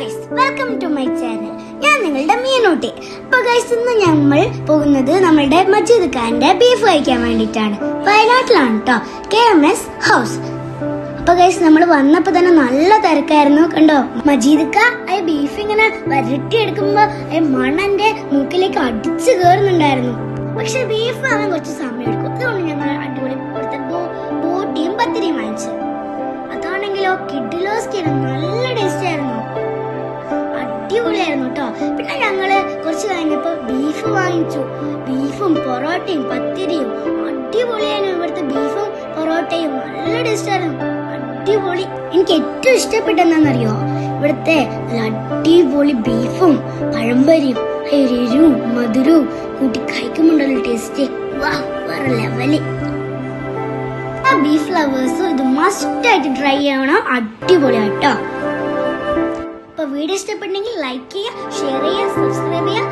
Guys welcome to my channel ഞാൻ നിങ്ങളുടെ മീനൂട്ടി. അപ്പൊ ഗൈസ് ഇന്ന് നമ്മൾ പോകുന്നത് നമ്മളുടെ മജീദ് ഖാന്റെ ബീഫ് കഴിക്കാൻ വേണ്ടിയിട്ടാണ്. വയനാട്ടിലാണ് കേട്ടോ കെ എം എസ് ഹൗസ് അപ്പൊ ഗൈസ് നമ്മൾ വന്നപ്പോ തന്നെ നല്ല തിരക്കായിരുന്നു കണ്ടോ? മജീദ് ആ ബീഫ് ഇങ്ങനെ വരട്ടി എടുക്കുമ്പോ ആ മണന്റെ മൂക്കിലേക്ക് അടിച്ചു കേറുന്നുണ്ടായിരുന്നു. പക്ഷെ ബീഫ് വാങ്ങാൻ കുറച്ച് സമയം എടുക്കും അതുകൊണ്ട് ഞങ്ങൾ അടിപൊളി ഇവിടുത്തെ പത്തിരിയും വാങ്ങിച്ചു. അതാണെങ്കിലോ കിഡിലോസ്കിന് നല്ല ടേസ്റ്റ് ആയിരുന്നു. വാങ്ങിച്ചു. ബീഫും പൊറോട്ടയും പത്തിരിയും അടിപൊളിയാണ് ഇവിടുത്തെ ബീഫും പൊറോട്ടയും. നല്ല ടേസ്റ്റ് ആയിരുന്നു. അടിപൊളി. എനിക്ക് ഏറ്റവും ഇഷ്ടപ്പെട്ടെന്നറിയോ ഇവിടുത്തെ അടിപൊളി ബീഫും പഴംപരിയും എരിവും മധുരവും. കൂട്ടി കഴിക്കുമ്പോണ്ടല്ലോ ടേസ്റ്റ് വേറെ ലെവൽ ബീഫ് ലവേഴ്സും ഇത് മസ്റ്റ് ട്രൈ ചെയ്യണം. അടിപൊളിയാട്ടോ. അപ്പൊ വീഡിയോ ഇഷ്ടപ്പെട്ടെങ്കിൽ ലൈക്ക് ചെയ്യുക ഷെയർ ചെയ്യുക സബ്സ്ക്രൈബ് ചെയ്യുക.